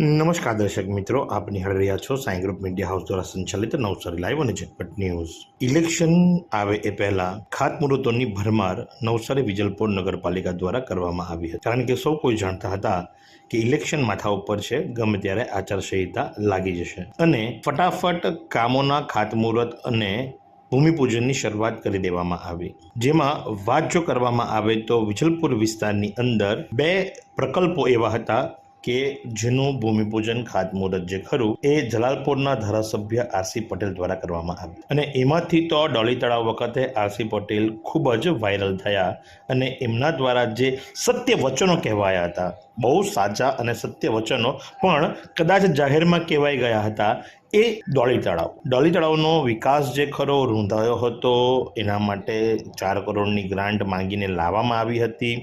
નમસ્કાર દર્શક મિત્રો આપ નિહાળી રહ્યા છો સાઈ ગ્રુપ મીડિયા હાઉસ દ્વારા સંચાલિત નવસારી લાઈવ અને ઝટપટ ન્યૂઝ. ઇલેક્શન આવે એ પહેલા ખાતમુહૂર્તોની ભરમાર નવસારી વિજલપોર નગરપાલિકા દ્વારા કરવામાં આવી હતી. કારણ કે સૌ કોઈ જાણતા હતા કે ઇલેક્શન માથા ઉપર છે, ગમે ત્યારે આચારસંહિતા લાગી જશે. અને ફટાફટ કામોના ખાતમુહૂર્ત અને ભૂમિપૂજનની શરૂઆત કરી દેવામાં આવી. જેમાં વાત જો કરવામાં આવે તો વિજલપુર વિસ્તારની અંદર બે પ્રકલ્પો એવા હતા કે જેનું ભૂમિપૂજન ખાતમુહૂર્ત જે ખરું, એ જલાલપુરના ધારાસભ્ય આરસી પટેલ દ્વારા કરવામાં આવ્યું અને એમાંથી તો ડોલી તળાવ વખતે આરસી પટેલ ખૂબ જ વાયરલ થયા અને એમના દ્વારા જે સત્ય વચનો કહેવાયા હતા, બહુ સાચા અને સત્ય વચનો પણ કદાચ જાહેરમાં કહેવાઈ ગયા હતા, એ ડોળી તળાવ. ડોળી તળાવનો વિકાસ જે ખરો, રૂંધાયો હતો, એના માટે ચાર કરોડની ગ્રાન્ટ માંગીને લાવવામાં આવી હતી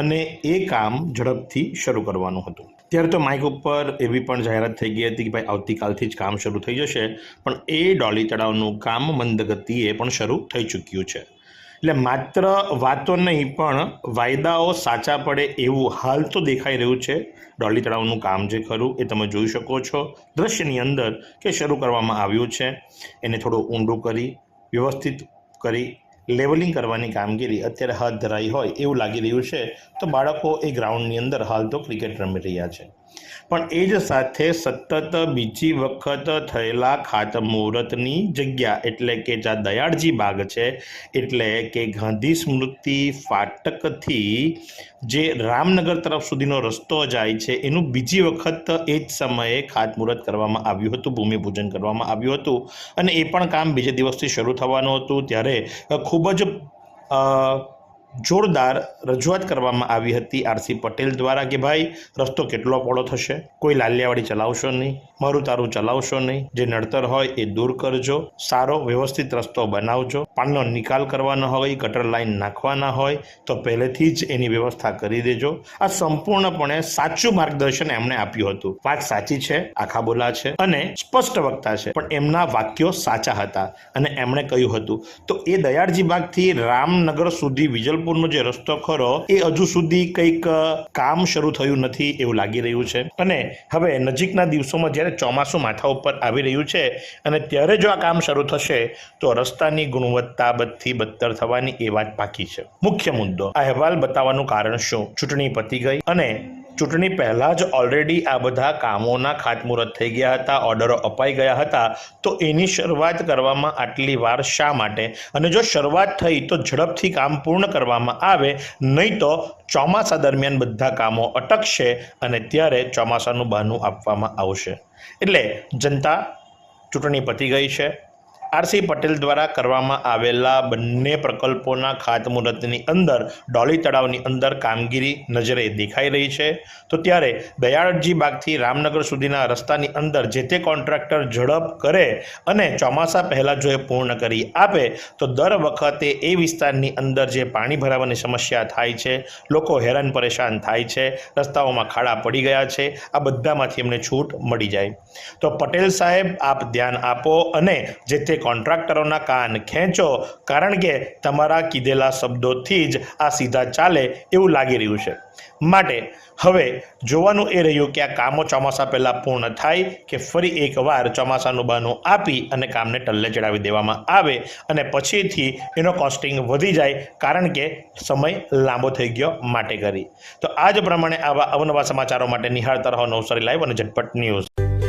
અને એ કામ ઝડપથી શરૂ કરવાનું હતું. ત્યારે તો માઇક ઉપર એવી પણ જાહેરાત થઈ ગઈ હતી કે ભાઈ આવતીકાલથી જ કામ શરૂ થઈ જશે, પણ એ ડોલી તળાવનું કામ મંદગતિએ પણ શરૂ થઈ ચૂક્યું છે. એટલે માત્ર વાતો નહીં, પણ વાયદાઓ સાચા પડે એવું હાલ તો દેખાઈ રહ્યું છે. ડોલી તળાવનું કામ જે ખરું એ તમે જોઈ શકો છો. દ્રશ્યની અંદર કે શરૂ કરવામાં આવ્યું છે. એને થોડું ઊંડું કરી, વ્યવસ્થિત કરી લેવલિંગ કરવાની કામગીરી અત્યારે હાથ ધરાઈ હોય એવું લાગી રહ્યું છે, તો બાળકો એ ગ્રાઉન્ડની અંદર હાલ તો ક્રિકેટ રમી રહ્યા છે. પણ એ જ સાથે સતત બીજી વખત થયેલા ખાતમુહૂર્તની જગ્યા એટલે કે જ્યાં દયાળજી બાગ છે, એટલે કે ગાંધી સ્મૃતિ ફાટકથી જે રામનગર તરફ સુધીનો રસ્તો જાય છે, એનું બીજી વખત એ જ સમયે ખાતમુહૂર્ત કરવામાં આવ્યું હતું ભૂમિપૂજન કરવામાં આવ્યું હતું. અને એ પણ કામ બીજે દિવસથી શરૂ થવાનું હતું, ત્યારે ખૂબ જ જોરદાર રજૂઆત કરવામાં આવી હતી આરસી પટેલ દ્વારા કે ભાઈ, રસ્તો કેટલો પહોળો થશે? કોઈ લાલિયાવાડી ચલાવશો નહીં મારું તારું ચલાવશો નહીં, જે નડતર હોય એ દૂર કરજો, સારો વ્યવસ્થિત રસ્તો બનાવજો પાણીનો નિકાલ કરવાનો હોય, ગટર લાઇન નાખવાના હોય, તો પહેલેથી જ એની વ્યવસ્થા કરી દેજો. આ સંપૂર્ણપણે સાચું માર્ગદર્શન એમણે આપ્યું હતું. વાત સાચી છે, આખા બોલા છે, અને સ્પષ્ટ વક્તા છે, પણ એમના વાક્યો સાચા હતા. અને એમણે કહ્યું હતું, તો એ દયાળજી બાગથી રામનગર સુધી વિજલપુરનો જે રસ્તો ખરો, એ હજુ સુધી કંઈક કામ શરૂ થયું નથી એવું લાગી રહ્યું છે. અને હવે નજીકના દિવસોમાં જ્યારે ચોમાસું માથા ઉપર આવી રહ્યું છે અને ત્યારે જો આ કામ શરૂ થશે, તો રસ્તાની ગુણવત્તા બધી બદતર થવાની એ વાત પાકી છે. મુખ્ય મુદ્દો આ અહેવાલ બતાવવાનું કારણ શું? ચૂંટણી પતી ગઈ અને ચૂંટણી પહેલાં જ ઓલરેડી આ બધા કામોના ખાતમુહૂર્ત થઈ ગયા હતા ઓર્ડરો અપાઈ ગયા હતા. તો એની શરૂઆત કરવામાં આટલી વાર શા માટે? અને જો શરૂઆત થઈ તો ઝડપથી કામ પૂર્ણ કરવામાં આવે, નહીં તો ચોમાસા દરમિયાન બધા કામો અટકશે અને ત્યારે ચોમાસાનું બહાનું આપવામાં આવશે. એટલે જનતા ચૂંટણી પતી ગઈ છે. આરસી પટેલ દ્વારા કરવામાં આવેલા બંને પ્રકલ્પોના ખાતમુહૂર્તની અંદર ડોલી તળાવની અંદર કામગીરી નજરે દેખાઈ રહી છે. તો ત્યારે દયાળજી બાગથી રામનગર સુધીના રસ્તાની અંદર જે તે કોન્ટ્રાક્ટર ઝડપ કરે અને ચોમાસા પહેલાં જો એ પૂર્ણ કરી આપે, તો દર વખતે એ વિસ્તારની અંદર જે પાણી ભરાવાની સમસ્યા થાય છે, લોકો હેરાન પરેશાન થાય છે, રસ્તાઓમાં ખાડા પડી ગયા છે, આ બધામાંથી એમને છૂટ મળી જાય. તો પટેલ સાહેબ, આપ ધ્યાન આપો અને જે તે કોન્ટ્રાક્ટરોના કાન ખેંચો કારણ કે તમારા કીધેલા શબ્દોથી જ આ સીધા ચાલે એવું લાગી રહ્યું છે. માટે હવે જોવાનું એ રહ્યું કે આ કામો ચોમાસા પહેલાં પૂર્ણ થાય કે ફરી એકવાર ચોમાસાનું બહાનું આપી અને કામને ટલ્લે ચડાવી દેવામાં આવે અને પછીથી એનો કોસ્ટિંગ વધી જાય કારણ કે સમય લાંબો થઈ ગયો માટે કરી. તો આ જ પ્રમાણે આવા અવનવા સમાચારો માટે નિહાળતા રહો નવસારી લાઈવ અને ઝટપટ ન્યૂઝ.